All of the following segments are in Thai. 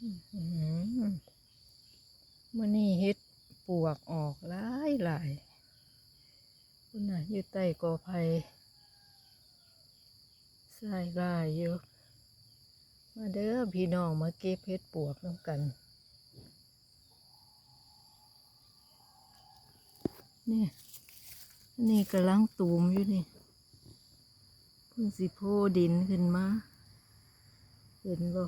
มื่อนี้เฮ็ดปวกออกหลายหลายคุณน่ะอยู่ใต้กอไผ่ใส่ลายอยู่มาเด้อพี่น้องมาเก็บเฮ็ดปวกน้ำกัน นี่นนี่กำลังตูมอยู่นี่เพิ่งสิโพดินขึ้นมา เห็นบ่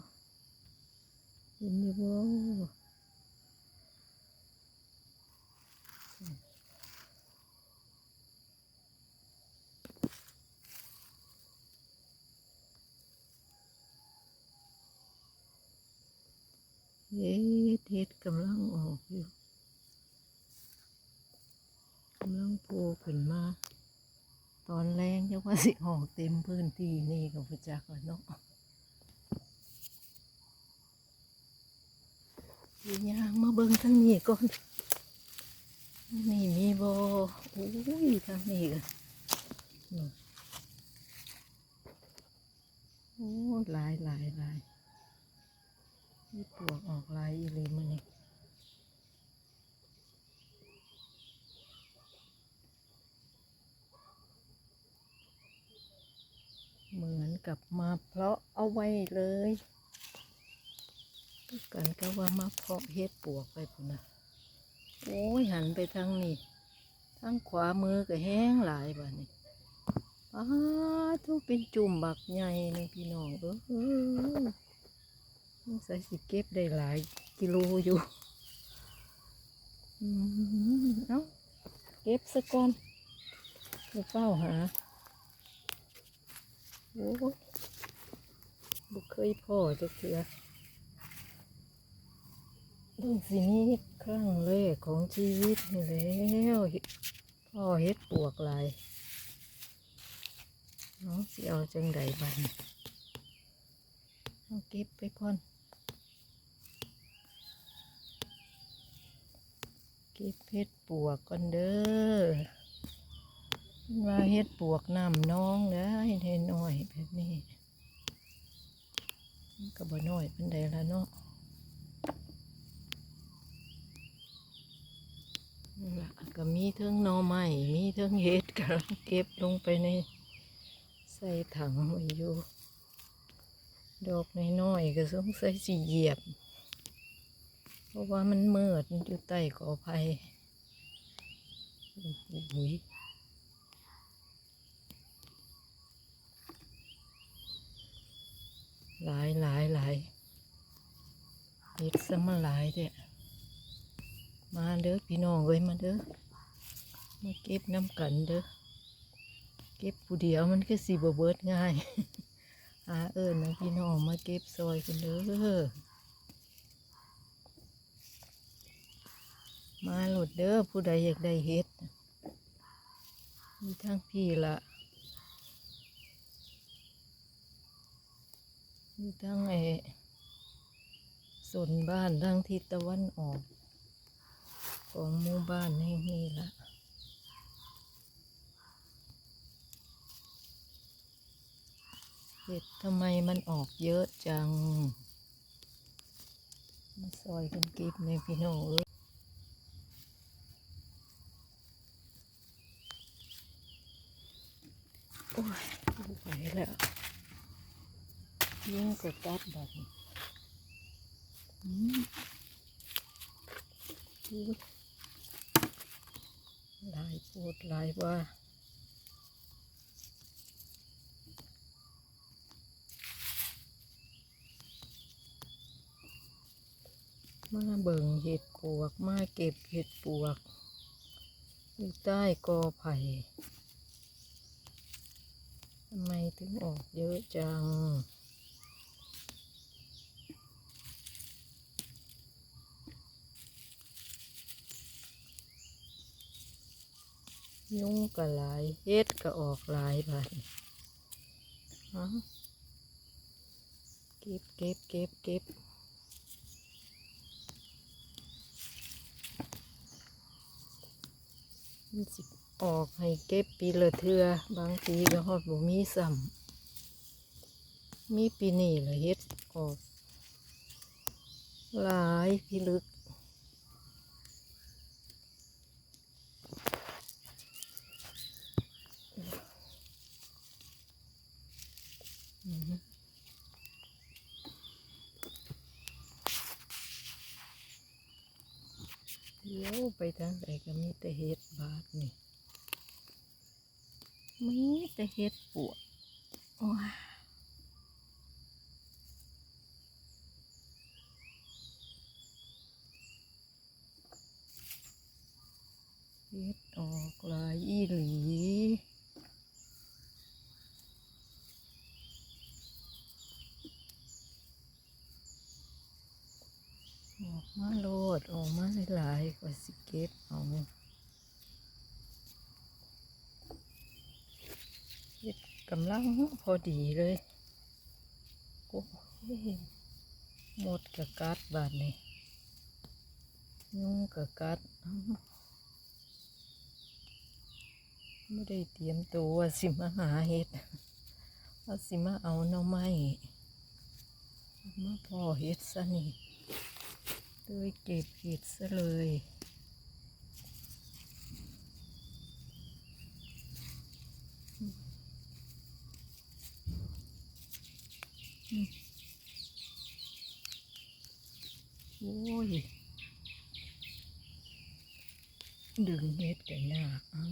เห็นอยู่บ่เฮ็ดเฮ็ดกำลังออกอยู่กำลังโผล่ขึ้นมา ตอนแรงยังว่าสิออกเต็มพื้นที่นี่กับพระจักว่าเนาะ ยียางมาเบิ่งทางนี้ก่อนนี่มีบ่โอ้ยทางนี้กันโอ้หลายหลายหลายนี่ปวกออกลายอีหลีมันนี่เหมือนกับมาเพาะเอาไว้เลย กันก็ว่ามาเพาะเฮ็ดปวกไปพุ่นนะโอ้ยหันไปทางนี้ทางขวามือก็แห้งหลายบ่านี่อ้าทุกเป็นจุ่มบักใหญ่นี่พี่น้องเออใส่สิเก็บได้หลายกิโลอยู่อืมเอ้าเก็บสักก่อนเดี๋ยวเฝ้าหาโอ้ยบุเคยพ่อจะเถื่อ ดูสินี่ครั้งแรกของชีวิตนี่แล้วพ่อเฮ็ดปวกหลายน้องสิเอาจังใดบันเอาเก็บไปก่อน เก็บเฮ็ดปวกก่อนเด้อว่าเฮ็ดปวกน้ำน้องได้ให้น้อยแบบนี้มันก็บ่น้อยเป็นใดละเนาะ นั่นล่ะ ก็มีเทิงหนอไม้มีเทิงเห็ดกำลังเก็บลงไปในใส่ถังไว้อยู่ ดอกน้อยๆก็สงสัยสิเหยียบ เพราะว่ามันเมืดมันอยู่ใต้กอไผ่อุ้ยหลายหลายหลายเห็ดซะมาหลายเด้อมาเด้อพี่น้องเอ้ยมาเด้อ มาเก็บน้ำกันเด้อ เก็บผู้เดียวมันก็สีบเบิดง่ายหาเอิญนะพี่น้องมาเก็บซอยกันเด้อ มาหลดเด้อผู้ใดอยากได้เฮ็ด มีทั้งพี่ละมีทั้งไอ้ส่วนบ้านทั้งทิศตะวันออก ของหมู่บ้านแห่งนี้ละ ห็ดทำไมมันออกเยอะจัง มาซอยกันก็บในพี่น้องเอ้ยโอ้ยไหวแล้วยิ่งกดตัดแบบนี้ลายพูดลายว่า มาเบิ่งเห็ดปวก มาเก็บเห็ดปวก อยู่ใต้กอไผ่ทำไมถึงออกเยอะจัง ยุ่งก็หลาย เฮ็ดก็ออกหลายบาดนี้เอาเก็บเก็บเก็บเก็บ มันสิออกให้เก็บปีละเทือบางปีก็ฮอดบ่มีซ้ำมีปีนี้ละเฮ็ดออก หลายพิลึก อืมเดี๋ยว ไปทางไหนก็มีแต่เห็ดบาดนี่มีแต่เห็ดปวกโอ้ยเห็ดออกหลายอีหลี ออกมาโลดออกมาหลายๆกว่าสิเก็บเอาเฮ็ดกำ ลังพอดีเลยโอ้ยหมดกะกัดบาดนี่ยุงกะกัดไม่ได้เตรียมตัวสิมาหาเห็ดว่าสิมาเอาหน่อไม้มาพอเห็ดซะนี่เลยเก็บเห็ดซะเลย โอ้ยดึงเม็ดกันยากอา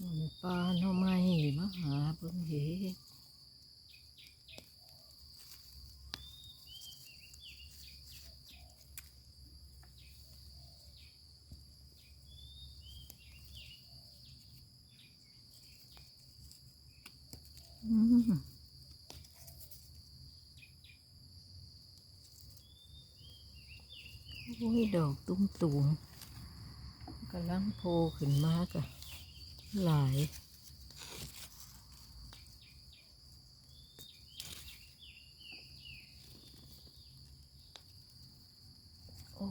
มันปลาหน่อไม้มาหาเบิ่งเห็ด อืม โอ้ยดอกตุ้มตูมกำลังโผล่ขึ้นมากอะหลายโอ้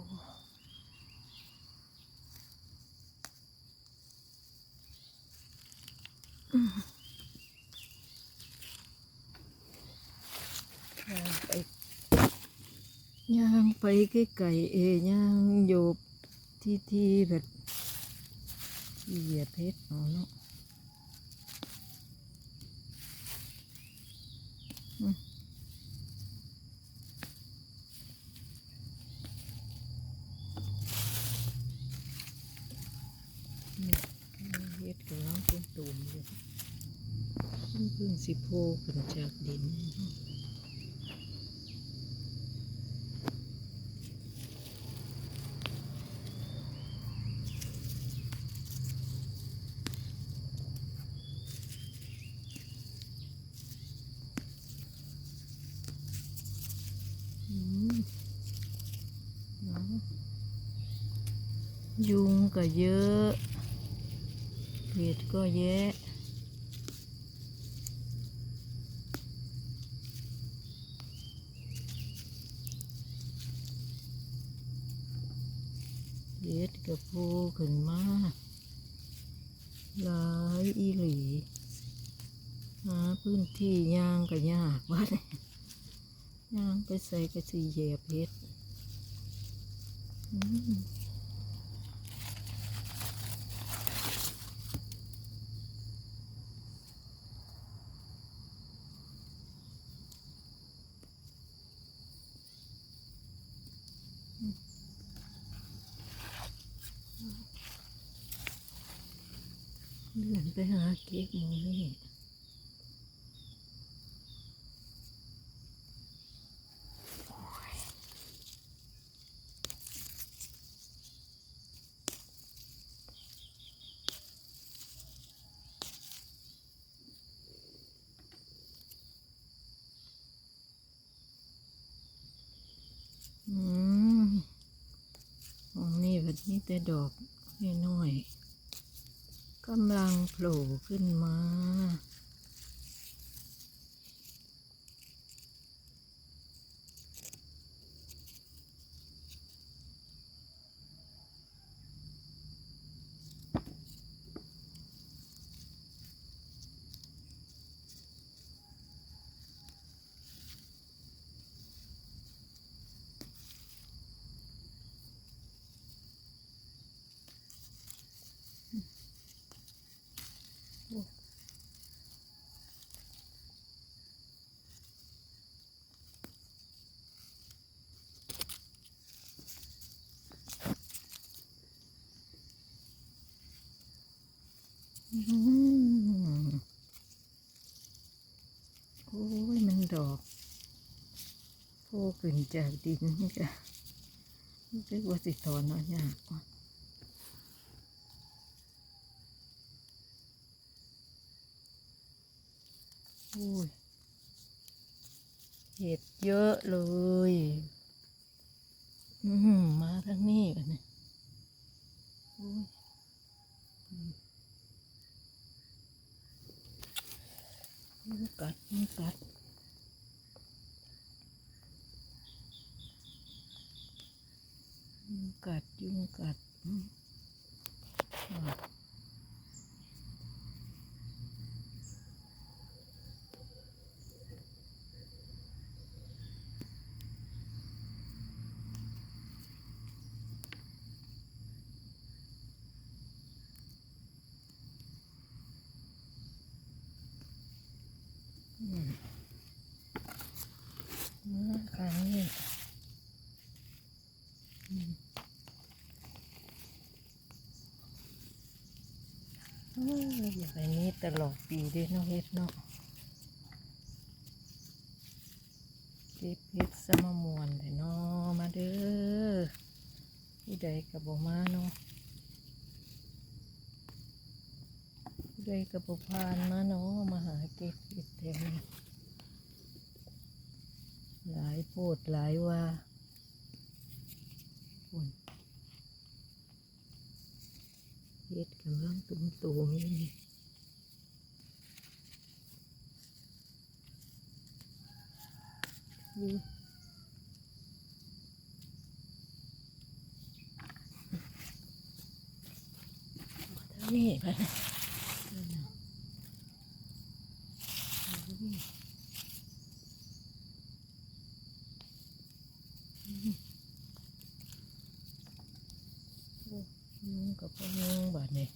ย่างไปย่าง ไปไกลๆเอย่างโยบที่ที่แบบเหยียบเพชรเอาเนาะตุ้มตูมๆอยู่เพิ่งสิโผล่ขึ้นจากดิน อืมเนาะยุง ก็เยอะเห็ดก็แยะเห็ดกับพูขึ้นมาหลายอีหลีหาพื้นที่ยางก็ยากวัดยางไปใส่กระสีเหยียบเห็ด อืม เลื่อนไปหาเก็บหมูนี่อืมของนี่แบบนี้แต่ดอกน้อยๆกำลัง ล่ขึ้นมา ขึ้นจากดินนี่ก็รู้สึกว่าสิถอนเอายากว่ะโอ้ยเห็ดเยอะเลยอืมาทางนี้กันเนี่ยโอ้ยกัดกัด ยุง กัด ยุงกัดอืมอะอืมมาครั้งนี้อืมเอ้ยอย่าไปนี้ต ลอดปีเด้เนาะเฮ็ดเนาะเก็บเฮ็ดสมมวนเลยเนาะมาเด้อผู้ใดกับบ่มาเนาะผู้ใดกับบ่ผ่านมาเนาะมาหาเก็บเฮ็ดแถวนี้หลายโพดหลายว่าฝุ่นเฮ็ดกำลังตุ่มๆอยู่นี่อุ้ยทางนี้ ไปนะนั่นน่ะอุ้ยยุงกับพยุงบาดนี่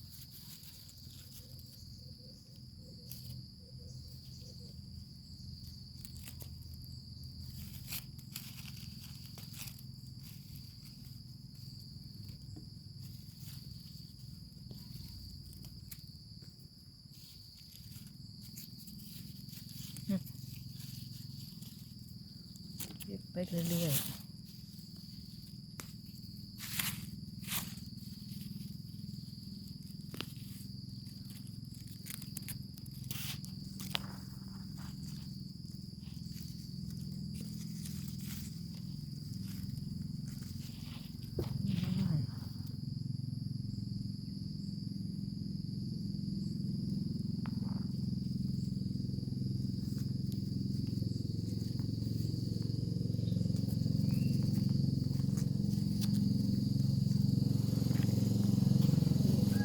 เก็บ ไปเรื่อยๆ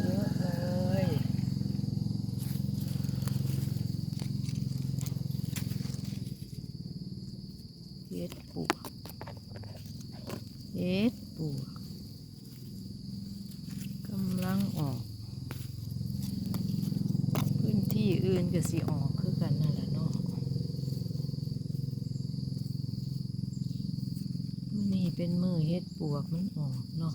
เยอะเลยเฮ็ดปวกเฮ็ ดปวกกำลังออก พื้นที่อื่นก็สิออกคือกันนั่นแหละเนาะมื้อนี่เป็นมือเฮ็ดปวกมันออกเนาะ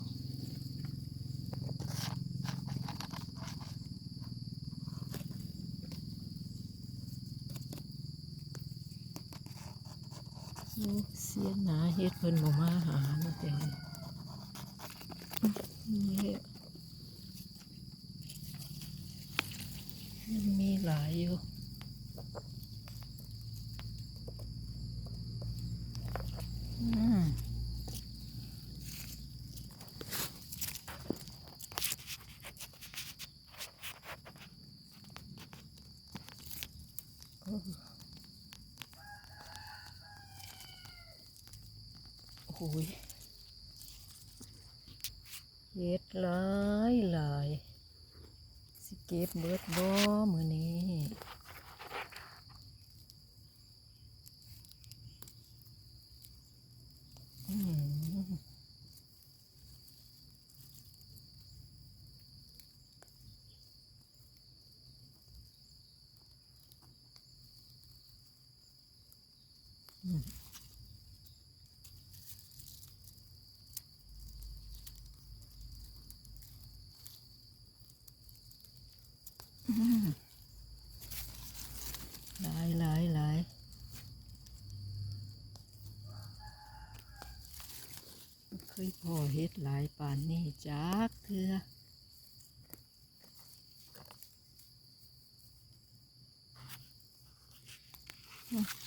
เสียหนาเฮ็ดเพิ่นบ่มาหาเนาะแต่ว่านี่มันมีหลายอยู่อืมโอ้ โอ้ยเย็ดหลายหลายสิเก็บเบิดบ่ พ่อเฮ็ดหลายป่านนี่จักเถื่ออ